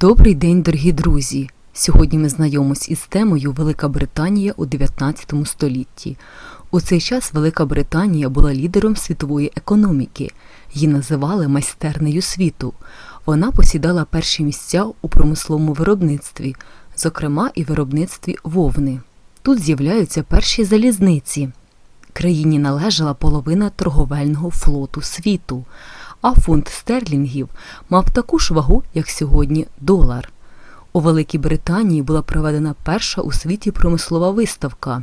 Добрий день, дорогі друзі! Сьогодні ми знайомимось із темою Велика Британія у 19 столітті. У цей час Велика Британія була лідером світової економіки. Її називали майстернею світу. Вона посідала перші місця у промисловому виробництві, зокрема і виробництві вовни. Тут з'являються перші залізниці. Країні належала половина торговельного флоту світу, а фунт стерлінгів мав таку ж вагу, як сьогодні долар. У Великій Британії була проведена перша у світі промислова виставка.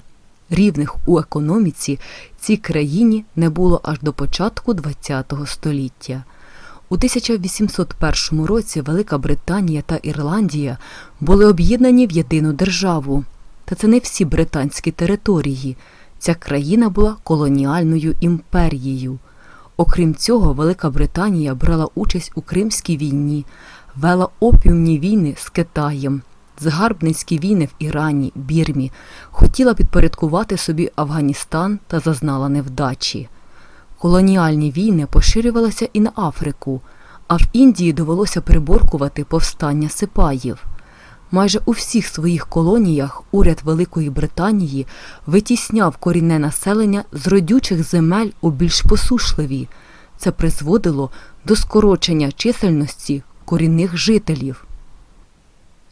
Рівних у економіці цій країні не було аж до початку ХХ століття. У 1801 році Велика Британія та Ірландія були об'єднані в єдину державу. Та це не всі британські території. Ця країна була колоніальною імперією. Окрім цього, Велика Британія брала участь у Кримській війні, вела опіумні війни з Китаєм, згарбницькі війни в Ірані, Бірмі, хотіла підпорядкувати собі Афганістан та зазнала невдачі. Колоніальні війни поширювалися і на Африку, а в Індії довелося приборкувати повстання сипаїв. Майже у всіх своїх колоніях уряд Великої Британії витісняв корінне населення з родючих земель у більш посушливі. Це призводило до скорочення чисельності корінних жителів.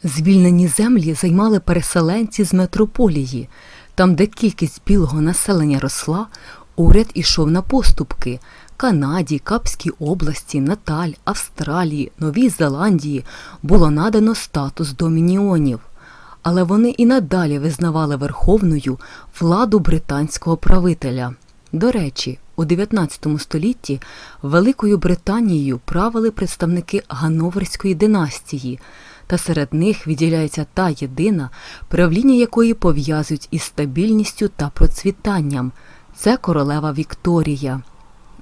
Звільнені землі займали переселенці з метрополії. Там, де кількість білого населення росла, уряд ішов на поступки. Канаді, Капській області, Наталь, Австралії, Новій Зеландії було надано статус домініонів, але вони і надалі визнавали верховною владу британського правителя. До речі, у 19 столітті Великою Британією правили представники Ганноверської династії, та серед них відділяється та єдина, правління якої пов'язують із стабільністю та процвітанням це королева Вікторія.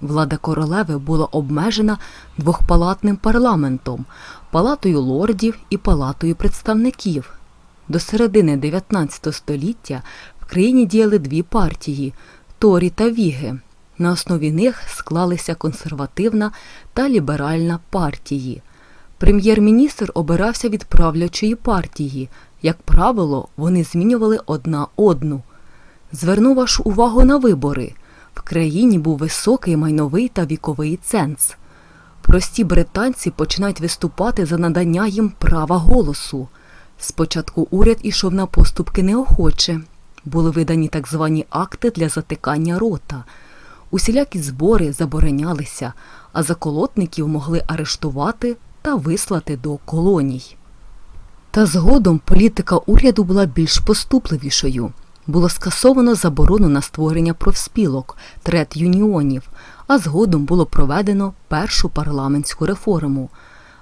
Влада королеви була обмежена двохпалатним парламентом, палатою лордів і палатою представників. До середини 19 століття в країні діяли дві партії Торі та Віги. На основі них склалися консервативна та ліберальна партії. Прем'єр-міністр обирався від правлячої партії. Як правило, вони змінювали одна одну. Зверну вашу увагу на вибори. В країні був високий майновий та віковий ценз. Прості британці починають виступати за надання їм права голосу. Спочатку уряд ішов на поступки неохоче. Були видані так звані акти для затикання рота. Усілякі збори заборонялися, а заколотників могли арештувати та вислати до колоній. Та згодом політика уряду була більш поступливішою було скасовано заборону на створення профспілок, трет юніонів, а згодом було проведено першу парламентську реформу.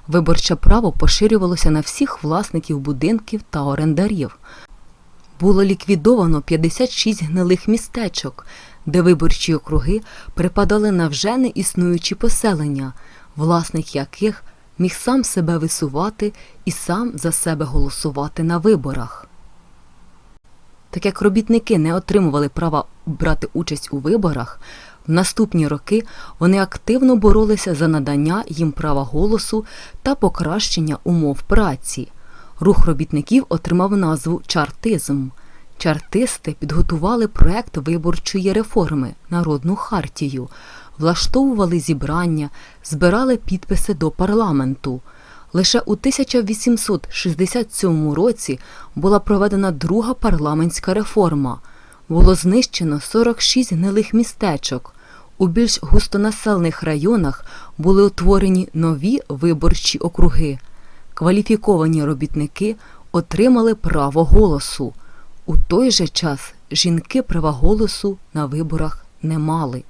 Виборче право поширювалося на всіх власників будинків та орендарів. Було ліквідовано 56 гнилих містечок, де виборчі округи припадали на вже не існуючі поселення, власник яких міг сам себе висувати і сам за себе голосувати на виборах. Так як робітники не отримували права брати участь у виборах, в наступні роки вони активно боролися за надання їм права голосу та покращення умов праці. Рух робітників отримав назву чартизм. Чартисти підготували проект виборчої реформи, народну хартію, влаштовували зібрання, збирали підписи до парламенту. Лише у 1867 році була проведена друга парламентська реформа. Було знищено 46 гнилих містечок. У більш густонаселених районах були утворені нові виборчі округи. Кваліфіковані робітники отримали право голосу. У той же час жінки права голосу на виборах не мали.